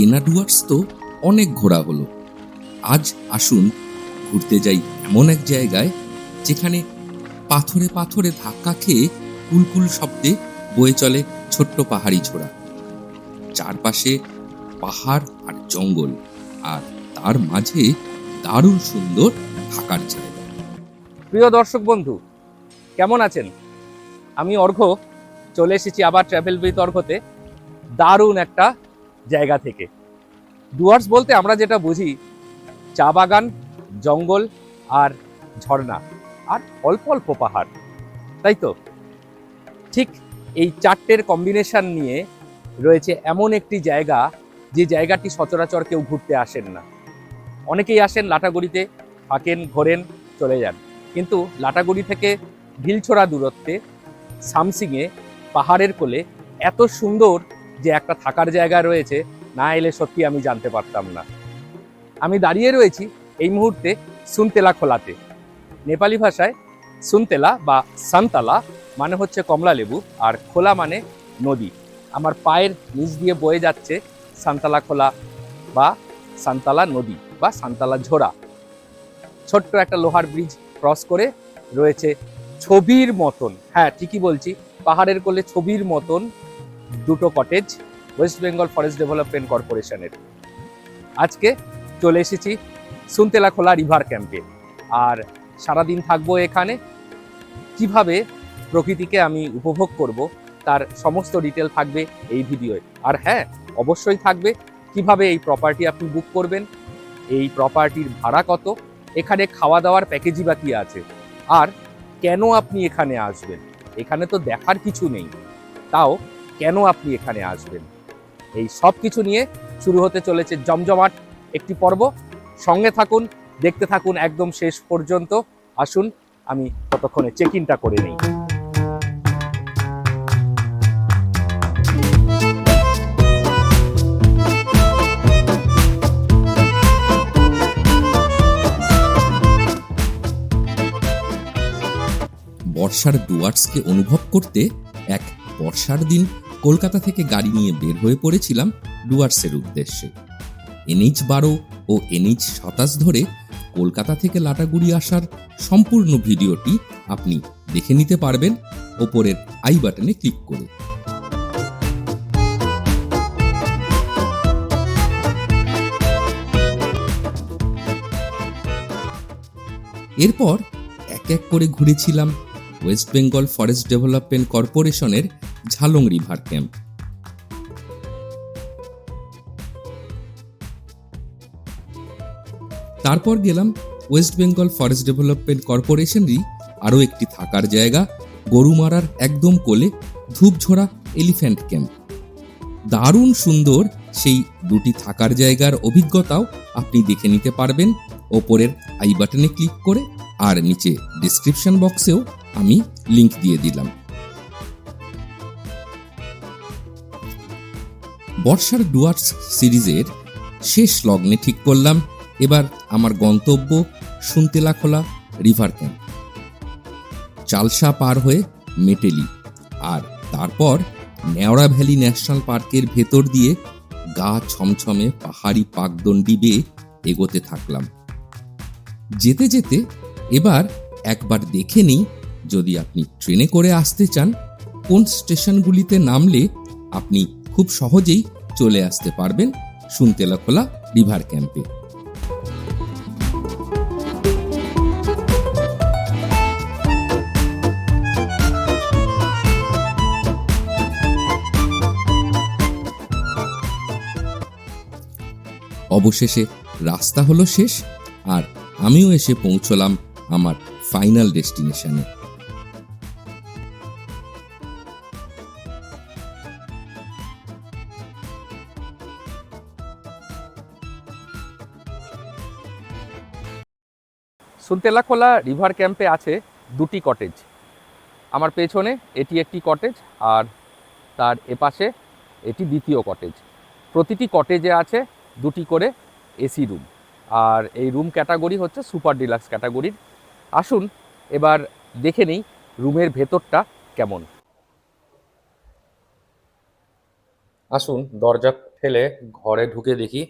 চেনা ডুয়ার্স তো অনেক ঘোরা হলো। আজ আসুন ঘুরতে যাই এমন এক জায়গায় যেখানে পাথরে পাথরে ধাক্কা খেয়ে কুলকুল শব্দে বয়ে চলে ছোট্ট পাহাড়ি ছোড়া। চারপাশে পাহাড় আর জঙ্গল আর তার মাঝে দারুণ সুন্দর থাকার জায়গা। প্রিয় দর্শক বন্ধু, কেমন আছেন? আমি অর্ঘ্য, চলে এসেছি আবার ট্রাভেল অর্ঘ্যতে। দারুণ একটা জায়গা থেকে। ডুয়ার্স বলতে আমরা যেটা বুঝি, চা বাগান, জঙ্গল আর ঝর্ণা আর অল্প অল্প পাহাড়, তাই তো? ঠিক এই চারটের কম্বিনেশন নিয়ে রয়েছে এমন একটি জায়গা, যে জায়গাটি সচরাচর কেউ ঘুরতে আসেন না। অনেকেই আসেন লাটাগুড়িতে, থাকেন, ঘোরেন, চলে যান। কিন্তু লাটাগুড়ি থেকে ঢিলছোড়া দূরত্বে, সামসিংয়ে পাহাড়ের কোলে এত সুন্দর যে একটা থাকার জায়গা রয়েছে, না এলে সত্যি আমি জানতে পারতাম না। আমি দাঁড়িয়ে রয়েছি এই মুহূর্তে সুনতেলা খোলাতে। নেপালি ভাষায় সুনতেলা বা সান্তালা মানে হচ্ছে কমলা লেবু, আর খোলা মানে নদী। আমার পায়ের নিচ দিয়ে বয়ে যাচ্ছে সান্তালা খোলা বা সান্তালা নদী বা সান্তালা ঝোড়া। ছোট্ট একটা লোহার ব্রিজ ক্রস করে রয়েছে ছবির মতন। হ্যাঁ ঠিকই বলছি, পাহাড়ের কোলে ছবির মতন দুটো cottage West Bengal forest development কর্পোরেশনের আজকে চলে এসেছি সুনতেলা খোলা রিভার ক্যাম্পে আর সারাদিন থাকব এখানে। কীভাবে প্রকৃতিকে আমি উপভোগ করব, তার সমস্ত ডিটেল থাকবে এই ভিডিওয়ে। আর হ্যাঁ অবশ্যই থাকবে কীভাবে এই প্রপার্টি আপনি বুক করবেন, এই প্রপার্টির ভাড়া কত, এখানে খাওয়া দাওয়ার প্যাকেজই বা কি আছে, আর কেন আপনি এখানে আসবেন? এখানে তো দেখার কিছু নেই। তাও কেন আপনি এখানে আসবেন? এই সব কিছু নিয়ে শুরু হতে চলেছে জমজমাট একটি পর্ব। সঙ্গে থাকুন, দেখতে থাকুন একদম শেষ পর্যন্ত। আসুন, আমি ততক্ষণে চেক ইনটা করে নিই। বর্ষার ডুয়ার্সকে অনুভব করতে এক বর্ষার দিন কলকাতা থেকে গাড়ি নিয়ে বের হয়ে পড়েছিলাম ডুয়ার্সের উদ্দেশ্যে। এনএইচ বারো ও এনএইচ সাতাশ ধরে কলকাতা থেকে লাটাগুড়ি আসার সম্পূর্ণ ভিডিওটি আপনি দেখে নিতে পারবেন ওপরের আই বাটনে ক্লিক করে। এরপর এক এক করে ঘুরেছিলাম ওয়েস্ট বেঙ্গল ফরেস্ট ডেভেলপমেন্ট কর্পোরেশনের ঝালং রিভার ক্যাম্প। তারপর গেলাম ওয়েস্ট বেঙ্গল ফরেস্ট ডেভেলপমেন্ট কর্পোরেশনেরই আরও একটি থাকার জায়গা গরুমারার একদম কোলে ধূপঝোড়া এলিফ্যান্ট ক্যাম্প। দারুণ সুন্দর সেই দুটি থাকার জায়গার অভিজ্ঞতাও আপনি দেখে নিতে পারবেন। ওপরের আই বাটনে ক্লিক করে আর নিচে ডিসক্রিপশন বক্সেও আমি লিংক দিয়ে দিলাম। বর্ষার ডুয়ার্স সিরিজের শেষ লগ্নে ঠিক করলাম। এবার আমার গন্তব্য সুনতেলাখোলা রিভার ক্যাম্প। চালসা পার হয়ে মেটেলি আর তারপর নেওড়া ভ্যালি ন্যাশনাল পার্কের ভেতর দিয়ে গা ছমছমে পাহাড়ি পাকদণ্ডি বেয়ে এগোতে থাকলাম। যেতে যেতে এবার একবার দেখে নিই, যদি আপনি ট্রেনে করে আসতে চান, কোন স্টেশনগুলিতে নামলে আপনি খুব সহজেই চলে আসতে পারবেন সুনতেলাখোলা রিভার ক্যাম্পে। অবশেষে রাস্তা হলো শেষ, আর আমিও এসে পৌঁছলাম আমার ফাইনাল ডেস্টিনেশনে সুনতেলাখোলা রিভার ক্যাম্পে আছে দুটি কটেজ আমার পেছনে এটি একটি কটেজ আর তার এপাশে এটি দ্বিতীয় কটেজ প্রতিটি কটেজে আছে দুটি করে এসি রুম আর এই রুম ক্যাটাগরি হচ্ছে সুপার ডিলাক্স ক্যাটাগরির। আসুন এবার দেখে নিই রুমের ভেতরটা কেমন। আসুন, দরজা ঠেলে ঘরে ঢুকে দেখি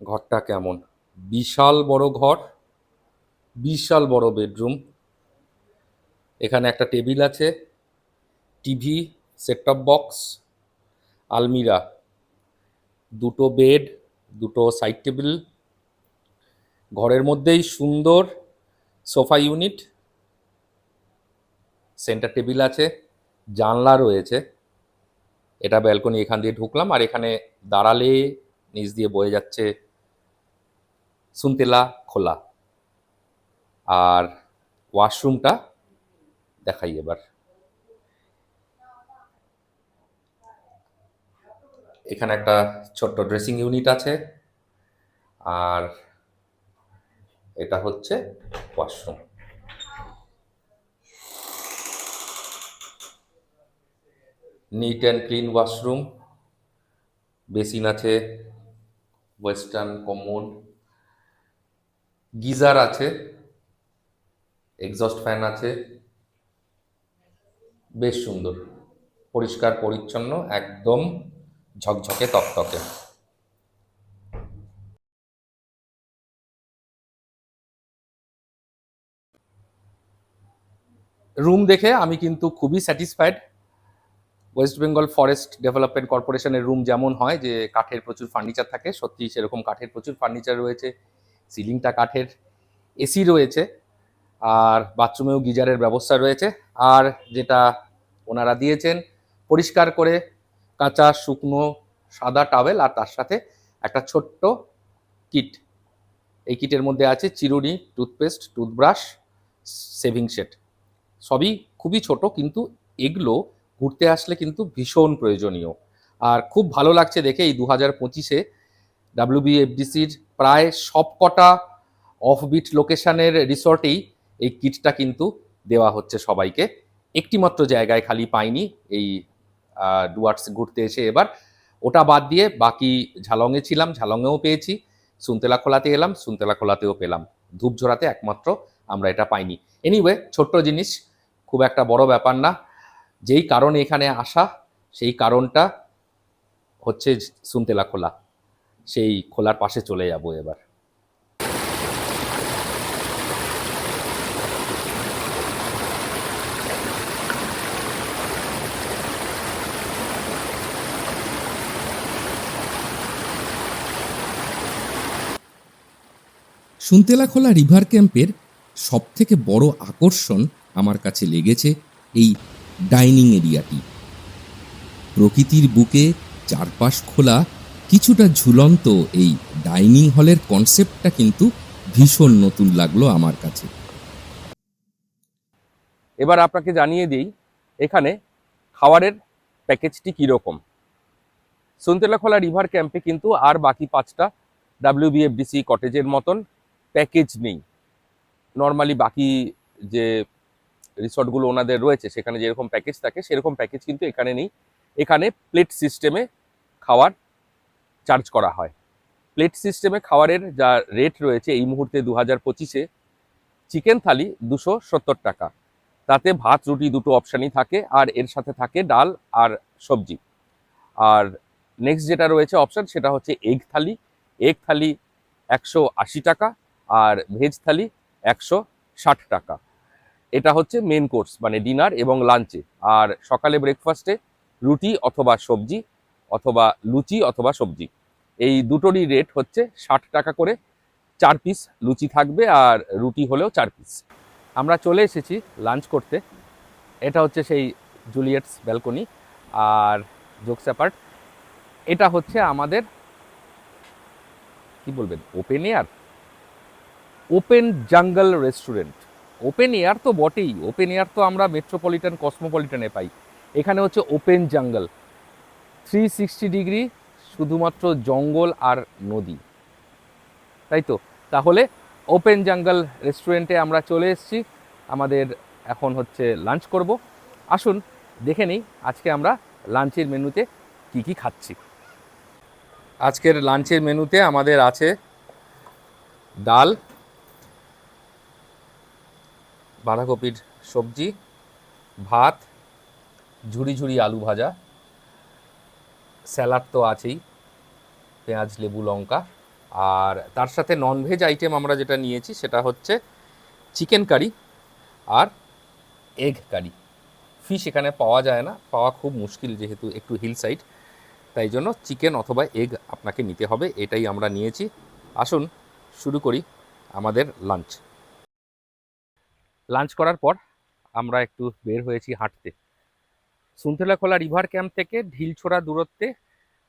ঘরটা কেমন। বিশাল বড় ঘর বিশাল বড় বেডরুম। এখানে একটা টেবিল আছে, টিভি সেট টপ বক্স আলমিরা, দুটো বেড, দুটো সাইড টেবিল ঘরের মধ্যেই সুন্দর সোফা ইউনিট সেন্টার টেবিল আছে, জানলা রয়েছে। এটা ব্যালকনি এখান দিয়ে ঢুকলাম আর এখানে দাঁড়ালে নিচ দিয়ে বয়ে যাচ্ছে সুনতেলা খোলা। আর ওয়াশরুমটা দেখাই এবার। এখানে একটা ছোট্ট ড্রেসিং ইউনিট আছে আর এটা হচ্ছে washroom. Neat and clean washroom, basin আছে, ওয়েস্টার্ন কমন, গিজার আছে এক্সস্ট ফ্যান আছে। বেশ সুন্দর। পরিষ্কার, পরিচ্ছন্ন, একদম ঝকঝকে, তকতকে। রুম দেখে আমি কিন্তু খুবই satisfied West Bengal forest development কর্পোরেশনের রুম যেমন হয় যে কাঠের প্রচুর ফার্নিচার থাকে সত্যি সেরকম কাঠের প্রচুর ফার্নিচার রয়েছে। সিলিংটা কাঠের। এসি রয়েছে। আর বাথরুমেও গিজারের ব্যবস্থা রয়েছে। আর যেটা ওনারা দিয়েছেন, পরিষ্কার করে কাঁচা, শুকনো, সাদা টাওয়েল আর তার সাথে একটা ছোট্ট কিট এই কিটের মধ্যে আছে চিরুনি টুথপেস্ট টুথব্রাশ সেভিং সেট সবই খুবই ছোট কিন্তু এগুলো ঘুরতে আসলে কিন্তু ভীষণ প্রয়োজনীয়। আর খুব ভালো লাগছে দেখে এই দু হাজার পঁচিশে ডাব্লিউবিএফডিসির প্রায় সবকটা অফবিট লোকেশানের রিসর্টেই এই কিটটা কিন্তু দেওয়া হচ্ছে সবাইকে। একটিমাত্র জায়গায় খালি পাইনি এই আহ, ডুয়ার্টস ঘুরতে এসে এবার। ওটা বাদ দিয়ে বাকি ঝালংয়ে ছিলাম ঝালংয়েও পেয়েছি সুনতেলা খোলাতে এলাম সুনতেলা খোলাতেও পেলাম ধূপঝোড়াতে একমাত্র আমরা এটা পাইনি। এনিওয়ে ছোট্ট জিনিস খুব একটা বড় ব্যাপার না। যেই কারণে এখানে আসা সেই কারণটা হচ্ছে সুনতেলা খোলা সেই খোলার পাশে চলে যাব এবার। সুনতেলাখোলা রিভার ক্যাম্পের সবথেকে বড় আকর্ষণ আমার কাছে লেগেছে এই ডাইনিং এরিয়াটি। প্রকৃতির বুকে চারপাশ খোলা, কিছুটা ঝুলন্ত এই ডাইনিং হলের কনসেপ্টটা কিন্তু ভীষণ নতুন লাগল আমার কাছে। এবার আপনাকে জানিয়ে দিই, এখানে খাবারের প্যাকেজটি কীরকম। সুনতেলাখোলা রিভার ক্যাম্পে কিন্তু আর বাকি পাঁচটা ডাব্লিউবিএফডিসি কটেজের মতন প্যাকেজ নেই। নর্মালি বাকি যে রিসর্টগুলো ওনাদের রয়েছে, সেখানে যেরকম প্যাকেজ থাকে, সেরকম প্যাকেজ কিন্তু এখানে নেই। এখানে প্লেট সিস্টেমে খাওয়ার চার্জ করা হয়। প্লেট সিস্টেমে খাওয়ারের যা রেট রয়েছে এই মুহূর্তে দু হাজার পঁচিশে চিকেন থালি দুশো সত্তর টাকা। তাতে ভাত, রুটি দুটো অপশানই থাকে, আর এর সাথে থাকে ডাল আর সবজি। আর নেক্সট যেটা রয়েছে অপশান সেটা হচ্ছে এগ থালি এগ থালি একশো আশি টাকা আর ভেজ থালি একশো ষাট টাকা। এটা হচ্ছে মেন কোর্স মানে ডিনার এবং লাঞ্চে আর সকালে ব্রেকফাস্টে রুটি অথবা সবজি অথবা লুচি অথবা সবজি। এই দুটোরই রেট হচ্ছে ষাট টাকা করে চার পিস লুচি থাকবে আর রুটি হলেও চার পিস আমরা চলে এসেছি লাঞ্চ করতে। এটা হচ্ছে সেই জুলিয়েটস ব্যালকনি আর জোকস অ্যাপার্ট এটা হচ্ছে আমাদের, কি বলবেন open air open jungle restaurant. Open air তো বটেই, ওপেন এয়ার তো আমরা মেট্রোপলিটন, কসমোপলিটনে পাই। এখানে হচ্ছে open jungle. Three sixty degree, শুধুমাত্র জঙ্গল আর নদী। তাই তো? তাহলে ওপেন জাঙ্গল রেস্টুরেন্টে আমরা চলে এসেছি। আমাদের এখন হচ্ছে লাঞ্চ করব। আসুন, দেখে নিই আজকে আমরা লাঞ্চের মেনুতে কি কি খাচ্ছি। আজকের লাঞ্চের মেনুতে আমাদের আছে ডাল বাঁধাকপির সবজি, ভাত, ঝুড়ি ঝুড়ি আলু ভাজা, স্যালাড তো আছেই, পেঁয়াজ, লেবু, লঙ্কা। আর তার সাথে ননভেজ আইটেম আমরা যেটা নিয়েছি সেটা হচ্ছে চিকেন কারি আর এগ কারি ফিশ এখানে পাওয়া যায় না, পাওয়া খুব মুশকিল যেহেতু একটু হিল সাইড তাই জন্য চিকেন অথবা এগ আপনাকে নিতে হবে, এটাই আমরা নিয়েছি। আসুন, শুরু করি আমাদের লাঞ্চ লাঞ্চ করার পর আমরা একটু বের হয়েছি হাঁটতে। সুন্তলাখোলা রিভার ক্যাম্প থেকে ঢিলছোড়া দূরত্বে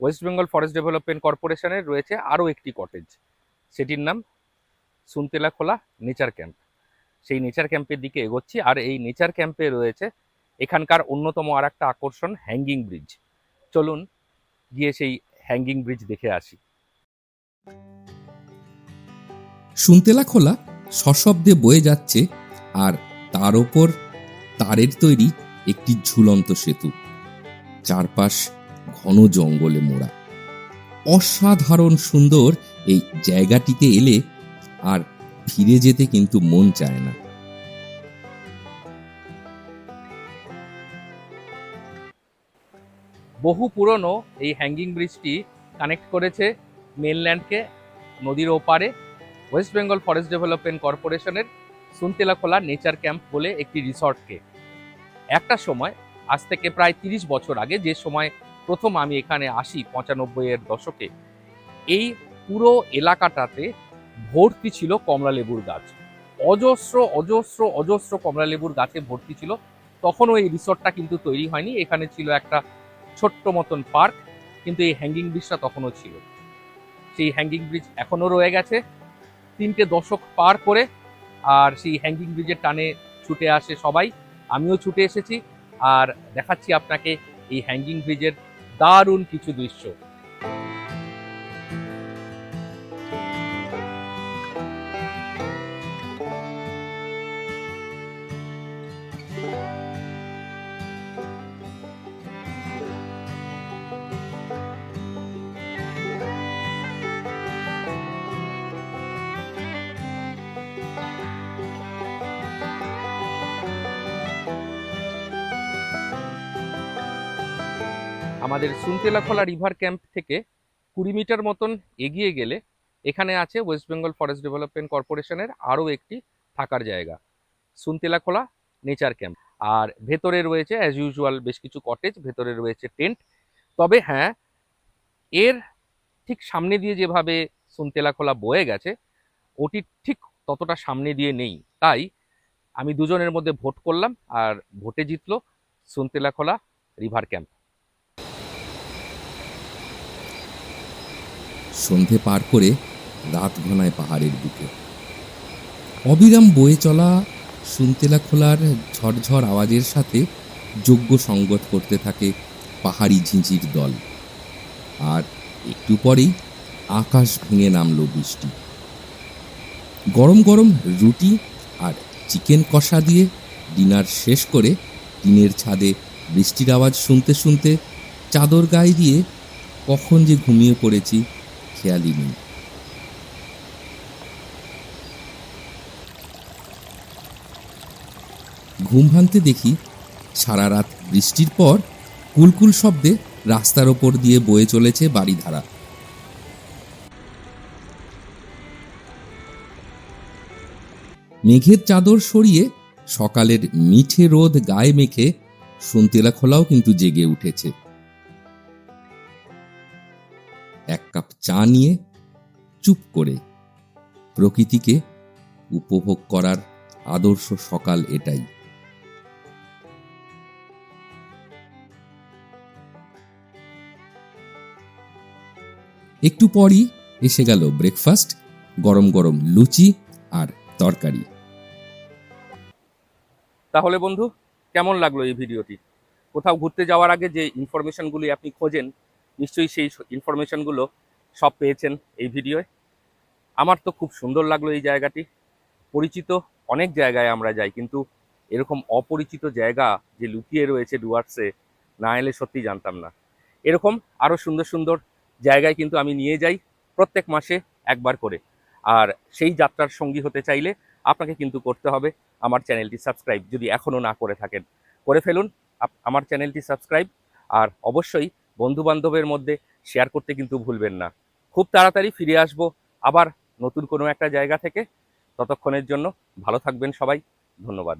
ওয়েস্ট বেঙ্গল ফরেস্ট ডেভেলপমেন্ট কর্পোরেশনের রয়েছে আরও একটি কটেজ সেটির নাম সুনতেলাখোলা নেচার ক্যাম্প সেই নেচার ক্যাম্পের দিকে এগোচ্ছি আর এই নেচার ক্যাম্পে রয়েছে এখানকার অন্যতম আর একটা আকর্ষণ হ্যাঙ্গিং ব্রিজ চলুন গিয়ে সেই হ্যাঙ্গিং ব্রিজ দেখে আসি। সুনতেলা খোলা সশব্দে বয়ে যাচ্ছে আর তার ওপর তারের তৈরি একটি ঝুলন্ত সেতু। চারপাশ ঘন জঙ্গলে মোড়া। অসাধারণ সুন্দর এই জায়গাটিতে এলে আর ফিরে যেতে কিন্তু মন চায় না। বহু পুরনো এই হ্যাঙ্গিং ব্রিজটি কানেক্ট করেছে মেনল্যান্ডকে নদীর ওপারে ওয়েস্ট বেঙ্গল ফরেস্ট ডেভেলপমেন্ট কর্পোরেশনের সুনতেলাখোলা নেচার ক্যাম্প বলে একটি রিসর্টকে। একটা সময়, আজ থেকে প্রায় তিরিশ বছর আগে যে সময় প্রথম আমি এখানে আসি পঁচানব্বইয়ের দশকে, এই পুরো এলাকাটাতে ভর্তি ছিল কমলা লেবুর গাছ। অজস্র অজস্র অজস্র কমলা লেবুর গাছে ভর্তি ছিল। তখনও এই রিসর্টটা কিন্তু তৈরি হয়নি। এখানে ছিল একটা ছোট্ট মতন পার্ক, কিন্তু এই হ্যাঙ্গিং ব্রিজটা তখনও ছিল। সেই হ্যাঙ্গিং ব্রিজ এখনও রয়ে গেছে। তিনটে দশক পার করে আর সেই হ্যাঙ্গিং ব্রিজের টানে ছুটে আসে সবাই। আমিও ছুটে এসেছি আর দেখাচ্ছি আপনাকে এই হ্যাঙ্গিং ব্রিজের দারুণ কিছু দৃশ্য। আমাদের সুনতেলাখোলা রিভার ক্যাম্প থেকে কুড়ি মিটার মতন এগিয়ে গেলে এখানে আছে ওয়েস্ট বেঙ্গল ফরেস্ট ডেভেলপমেন্ট কর্পোরেশনের আরও একটি থাকার জায়গা, সুনতেলাখোলা নেচার ক্যাম্প। আর ভেতরে রয়েছে অ্যাজ ইউজুয়াল বেশ কিছু কটেজ ভেতরে রয়েছে টেন্ট তবে হ্যাঁ এর ঠিক সামনে দিয়ে যেভাবে সুনতেলাখোলা বয়ে গেছে, ওটি ঠিক ততটা সামনে দিয়ে নেই। তাই আমি দুজনের মধ্যে ভোট করলাম আর ভোটে জিতলো সুনতেলাখোলা রিভার ক্যাম্প। সন্ধে পার করে রাত ঘনায় পাহাড়ের বুকে। অবিরাম বয়ে চলা সুনতেলা খোলার ঝরঝর আওয়াজের সাথে যোগ্য সঙ্গত করতে থাকে পাহাড়ি ঝিঁঝির দল। আর একটু পরেই আকাশ ভেঙে নামলো বৃষ্টি। গরম গরম রুটি আর চিকেন কষা দিয়ে ডিনার শেষ করে টিনের ছাদে বৃষ্টির আওয়াজ শুনতে শুনতে চাদর গায়ে দিয়ে কখন যে ঘুমিয়ে পড়েছি নেই ঘুম ভাঙতে দেখি সারা রাত বৃষ্টির পর কুলকুল শব্দে রাস্তার ওপর দিয়ে বয়ে চলেছে বাড়িধারা। মেঘের চাদর সরিয়ে সকালের মিঠে রোদ গায়ে মেখে সন্তেলা খোলাও কিন্তু জেগে উঠেছে। চা নিয়ে চুপ করে প্রকৃতিকে উপভোগ করার আদর্শ সকাল এটাই। একটু পরই এসে গেল ব্রেকফাস্ট, গরম গরম লুচি আর তরকারি। তাহলে বন্ধু, কেমন লাগল এই ভিডিওটি? কোথাও ঘুরতে যাওয়ার আগে যে ইনফরমেশনগুলি আপনি খোঁজেন, নিশ্চয়ই সেই ইনফরমেশনগুলো সব পেয়েছেন এই ভিডিওয়। আমার তো খুব সুন্দর লাগল এই জায়গাটি। পরিচিত অনেক জায়গায় আমরা যাই, কিন্তু এরকম অপরিচিত জায়গা যে লুকিয়ে রয়েছে ডুয়ার্সে, না এলে সত্যি জানতাম না। এরকম আরও সুন্দর সুন্দর জায়গায় কিন্তু আমি নিয়ে যাই প্রত্যেক মাসে একবার করে। আর সেই যাত্রার সঙ্গী হতে চাইলে আপনাকে কিন্তু করতে হবে আমার চ্যানেলটি সাবস্ক্রাইব। যদি এখনও না করে থাকেন, করে ফেলুন আমার চ্যানেলটি সাবস্ক্রাইব। আর অবশ্যই বন্ধু বান্ধবের মধ্যে শেয়ার করতে কিন্তু ভুলবেন না। খুব তাড়াতাড়ি ফিরে আসব আবার নতুন কোনো একটা জায়গা থেকে। ততক্ষণের জন্য ভালো থাকবেন সবাই। ধন্যবাদ।